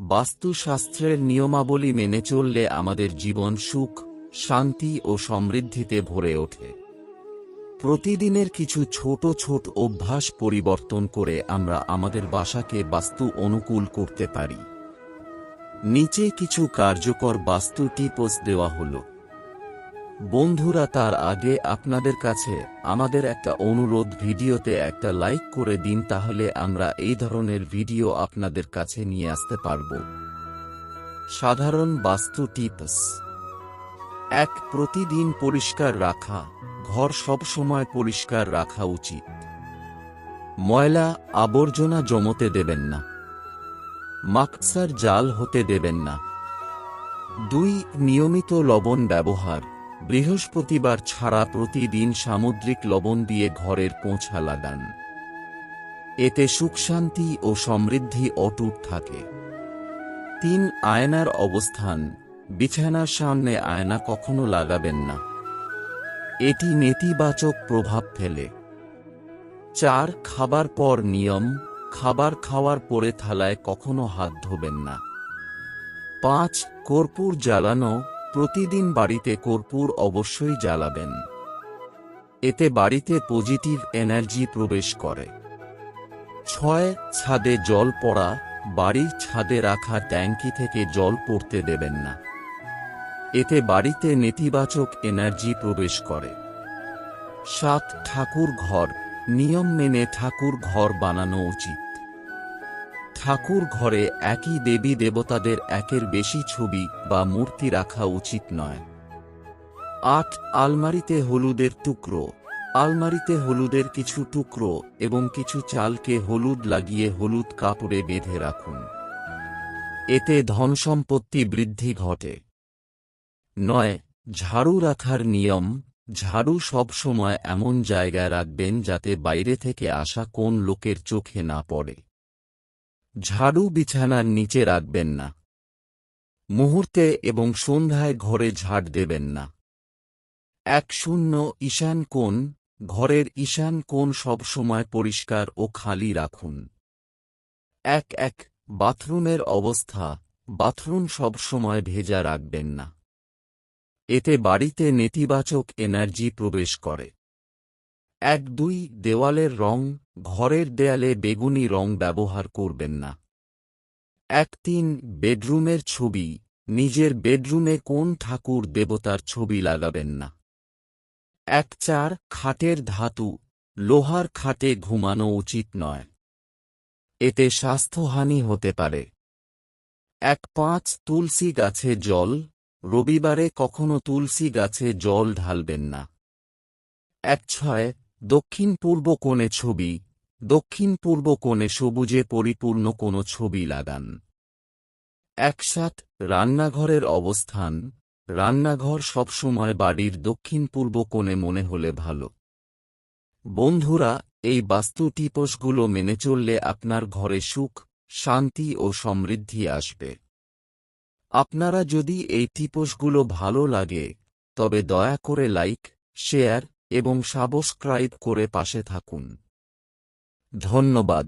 বাস্তুশাস্ত্রের নিয়মাবলী মেনে চললে আমাদের জীবন সুখ, শান্তি ও সমৃদ্ধিতে ভরে ওঠে। প্রতিদিনের কিছু ছোট ছোট অভ্যাস পরিবর্তন করে আমরা আমাদের বাসাকে বাস্তু অনুকূল করতে পারি। নিচে কিছু কার্যকর বাস্তু টিপস দেওয়া হলো। বন্ধুরা, তার আগে আপনাদের কাছে আমাদের একটা অনুরোধ, ভিডিওতে একটা লাইক করে দিন, তাহলে আমরা এই ধরনের ভিডিও আপনাদের কাছে নিয়ে আসতে পারব। সাধারণ বাস্তু টিপস। এক, প্রতিদিন পরিষ্কার রাখা। ঘর সব সময় পরিষ্কার রাখা উচিত। ময়লা আবর্জনা জমতে দেবেন না। মাকসার জাল হতে দেবেন না। দুই, নিয়মিত লবণ ব্যবহার। বৃহস্পতিবার ছাড়া প্রতিদিন সামুদ্রিক লবণ দিয়ে ঘরের পোঁছা লাগান এতে সুখ শান্তি ও সমৃদ্ধি অটুট থাকে। তিন আয়নার অবস্থান, বিছানার সামনে আয়না কখনো লাগাবেন না। এটি নেতিবাচক প্রভাব ফেলে। চার, খাবার পর নিয়ম, খাবার খাওয়ার পরে থালায় কখনো হাত ধোবেন না। পাঁচ, কর্পূর জ্বালানো প্রতিদিন বাড়িতে কর্পূর অবশ্যই জ্বালাবেন। এতে বাড়িতে পজিটিভ এনার্জি প্রবেশ করে। ছয় ছাদে জল পড়া, বাড়ির ছাদে রাখা ট্যাঙ্কি থেকে জল পড়তে দেবেন না। এতে বাড়িতে নেতিবাচক এনার্জি প্রবেশ করে। সাত ঠাকুর ঘর, নিয়ম মেনে ঠাকুর ঘর বানানো উচিত। ঠাকুর ঘরে একই দেবী দেবতাদের একের বেশি ছবি বা মূর্তি রাখা উচিত নয়। আট, আলমারিতে হলুদের টুকরো। আলমারিতে হলুদের কিছু টুকরো এবং কিছু চালকে হলুদ লাগিয়ে হলুদ কাপড়ে বেঁধে রাখুন। এতে ধনসম্পত্তি বৃদ্ধি ঘটে। নয়, ঝাড়ু রাখার নিয়ম। ঝাড়ু সবসময় এমন জায়গায় রাখবেন যাতে বাইরে থেকে আসা কোন লোকের চোখে না পড়ে। ঝাড়ু বিছানার নিচে রাখবেন না। মুহূর্তে এবং সন্ধ্যায় ঘরে ঝাড় দেবেন না। এক শূন্য ঈশান কোণ, ঘরের ঈশান কোণ সবসময় পরিষ্কার ও খালি রাখুন। এক এক, বাথরুমের অবস্থা, বাথরুম সবসময় ভেজা রাখবেন না। এতে বাড়িতে নেতিবাচক এনার্জি প্রবেশ করে। এক দুই, দেওয়ালের রং ঘরের দেয়ালে বেগুনি রং ব্যবহার করবেন না। এক তিন, বেডরুমের ছবি, নিজের বেডরুমে কোন ঠাকুর দেবতার ছবি লাগাবেন না। এক চার, খাটের ধাতু, লোহার খাটে ঘুমানো উচিত নয়। এতে স্বাস্থ্যহানি হতে পারে। এক পাঁচ, তুলসী গাছে জল, রবিবারে কখনো তুলসী গাছে জল ঢালবেন না। এক ছয় দক্ষিণ পূর্ব কোণে ছবি দক্ষিণ পূর্ব কোণে সবুজে পরিপূর্ণ কোনো ছবি লাগান। একসাথ রান্নাঘরের অবস্থান, রান্নাঘর সবসময় বাড়ির দক্ষিণ পূর্ব কোণে মনে হলে ভালো। বন্ধুরা, এই বাস্তু টিপসগুলো মেনে চললে আপনার ঘরে সুখ, শান্তি ও সমৃদ্ধি আসবে। আপনারা যদি এই টিপসগুলো ভালো লাগে, তবে দয়া করে লাইক, শেয়ার এবং সাবস্ক্রাইব করে পাশে থাকুন। ধন্যবাদ।